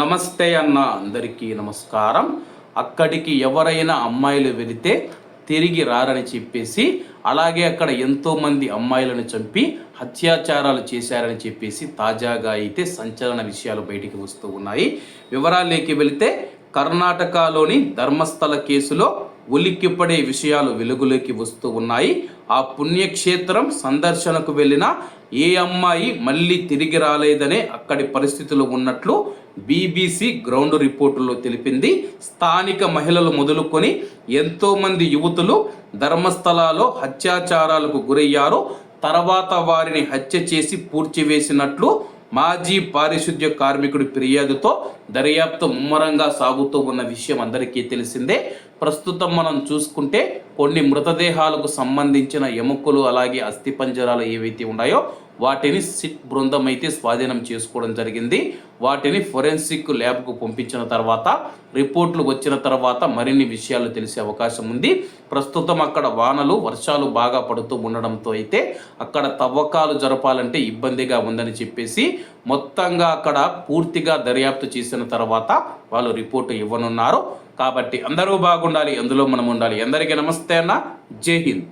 నమస్తే అన్న అందరికీ నమస్కారం. అక్కడికి ఎవరైనా అమ్మాయిలు వెళితే తిరిగి రారని చెప్పేసి అలాగే అక్కడ ఎంతోమంది అమ్మాయిలను చంపి అత్యాచారాలు చేశారని చెప్పేసి తాజాగా అయితే సంచలన విషయాలు బయటికి వస్తూ ఉన్నాయి. వివరాలేకి వెళితే కర్ణాటకలోని ధర్మస్థల కేసులో ఉలిక్కిపడే విషయాలు వెలుగులోకి వస్తూ ఉన్నాయి. ఆ పుణ్యక్షేత్రం సందర్శనకు వెళ్ళిన ఏ అమ్మాయి మళ్ళీ తిరిగి రాలేదనే అక్కడి పరిస్థితులు ఉన్నట్లు బీబీసీ గ్రౌండ్ రిపోర్టులో తెలిపింది. స్థానిక మహిళలు మొదలుకొని ఎంతోమంది యువతులు ధర్మస్థలాల్లో హత్యాచారాలకు గురయ్యారు. తర్వాత వారిని హత్య చేసి పూడ్చివేసినట్లు మాజీ పారిశుద్ధ్య కార్మికుడి ఫిర్యాదుతో దర్యాప్తు ముమ్మరంగా సాగుతూ ఉన్న విషయం అందరికీ తెలిసిందే. ప్రస్తుతం మనం చూసుకుంటే కొన్ని మృతదేహాలకు సంబంధించిన ఎముకలు అలాగే అస్థిపంజరాలు ఏవైతే ఉన్నాయో వాటిని సిట్ బృందం అయితే స్వాధీనం చేసుకోవడం జరిగింది. వాటిని ఫొరెన్సిక్ ల్యాబ్కు పంపించిన తర్వాత రిపోర్ట్లు వచ్చిన తర్వాత మరిన్ని విషయాలు తెలిసే అవకాశం ఉంది. ప్రస్తుతం అక్కడ వానలు వర్షాలు బాగా పడుతూ ఉండడంతో అయితే అక్కడ తవ్వకాలు జరపాలంటే ఇబ్బందిగా ఉందని చెప్పేసి మొత్తంగా అక్కడ పూర్తిగా దర్యాప్తు చేసిన తర్వాత వాళ్ళు రిపోర్టు ఇవ్వనున్నారు. కాబట్టి అందరూ బాగుండాలి అందులో మనం ఉండాలి. అందరికీ నమస్తే అన్న. జై హింద్.